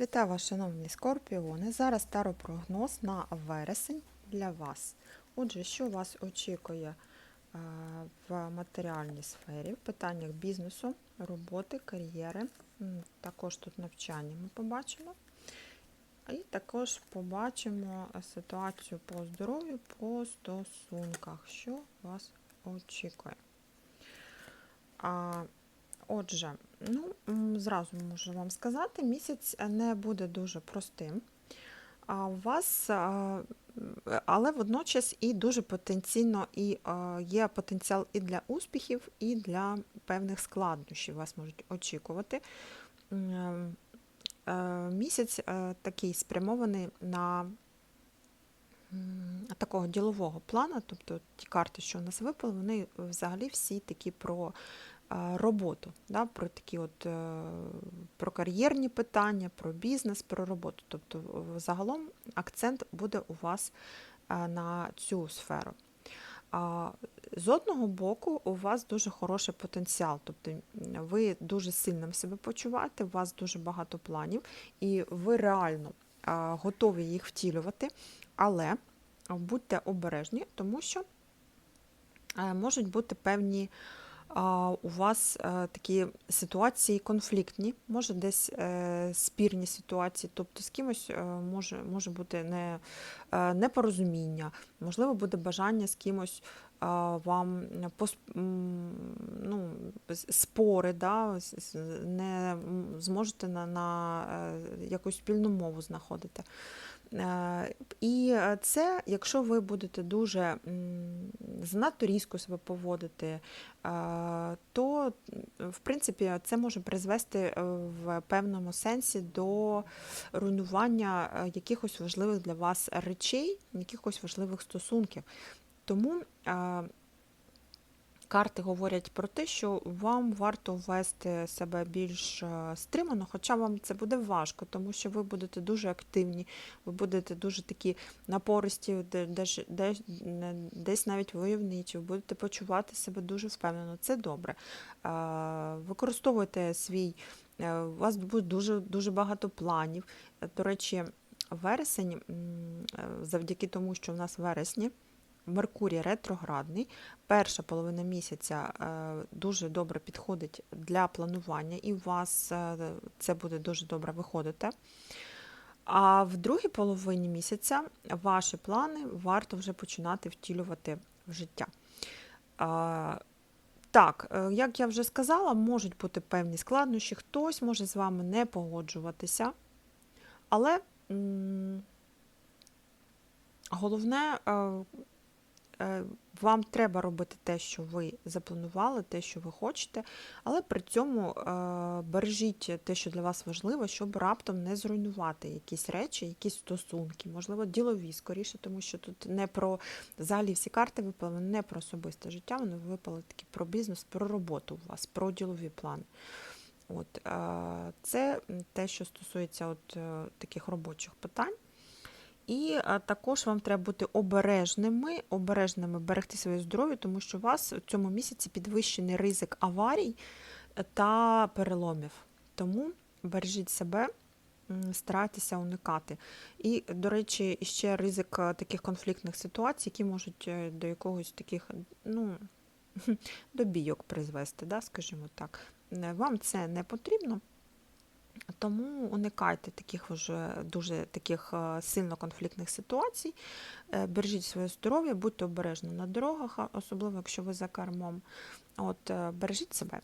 Вітаю вас, шановні скорпіони. Зараз таропрогноз на вересень для вас. Отже, що вас очікує е, в матеріальній сфері, в питаннях бізнесу, роботи, кар'єри, також тут навчання ми побачимо. І також побачимо ситуацію по здоров'ю, по стосунках, що вас очікує. Отже, ну, зразу можу вам сказати, місяць не буде дуже простим. А у вас, але водночас і дуже потенційно і є потенціал і для успіхів, і для певних складнощів вас можуть очікувати. Е, Місяць е, такий спрямований на такого ділового плану, тобто ті карти, що у нас випали, вони взагалі всі такі про роботу, да, про такі от е, про кар'єрні питання, про бізнес, про роботу. Тобто, загалом акцент буде у вас е, на цю сферу. З одного боку, у вас дуже хороший потенціал, тобто ви дуже сильним себе почуваєте, у вас дуже багато планів, і ви реально готові їх втілювати, але будьте обережні, тому що е, можуть бути певні у вас е, такі ситуації конфліктні, може десь е, спірні ситуації, тобто з кимось е, може, може бути не, непорозуміння, можливо, буде бажання з кимось вам пос, ну, спори, да, не зможете на, на якусь спільну мову знаходити. Е, І це, якщо ви будете дуже занадто різко себе поводити, е, то в принципі це може призвести е, в певному сенсі до руйнування якихось важливих для вас речей, якихось важливих стосунків. Тому карти говорять про те, що вам варто вести себе більш е, стримано, хоча вам це буде важко, тому що ви будете дуже активні, ви будете дуже такі напористі, де- десь, десь, десь навіть войовничі, ви будете почувати себе дуже впевнено. Це добре. Е, Використовуйте свій, е, у вас буде дуже, дуже багато планів. До речі, вересень, завдяки тому, що в нас вересні. Меркурій ретроградний, перша половина місяця е, дуже добре підходить для планування, і у вас е, це буде дуже добре виходити. А в другій половині місяця ваші плани варто вже починати втілювати в життя. Так, е, як я вже сказала, можуть бути певні складнощі, хтось може з вами не погоджуватися, але головне, вам треба робити те, що ви запланували, те, що ви хочете, але при цьому е, бережіть те, що для вас важливо, щоб раптом не зруйнувати якісь речі, якісь стосунки, можливо, ділові скоріше, тому що тут не про взагалі всі карти випали, не про особисте життя, вони випали такі про бізнес, про роботу у вас, про ділові плани. От, е, це те, що стосується от, е, таких робочих питань. І е, також вам треба бути обережними, обережними берегти своє здоров'я, тому що у вас в цьому місяці підвищений ризик аварій е, та переломів. Тому бережіть себе, старайтеся уникати. І, до речі, ще ризик е, таких конфліктних ситуацій, які можуть до якогось таких, ну, до бійок призвести, да, скажімо так. Вам це не потрібно. Тому уникайте таких вже дуже таких е, сильно конфліктних ситуацій. Е, Бережіть своє здоров'я, будьте обережні на дорогах, особливо якщо ви за кермом. От, е, бережіть себе.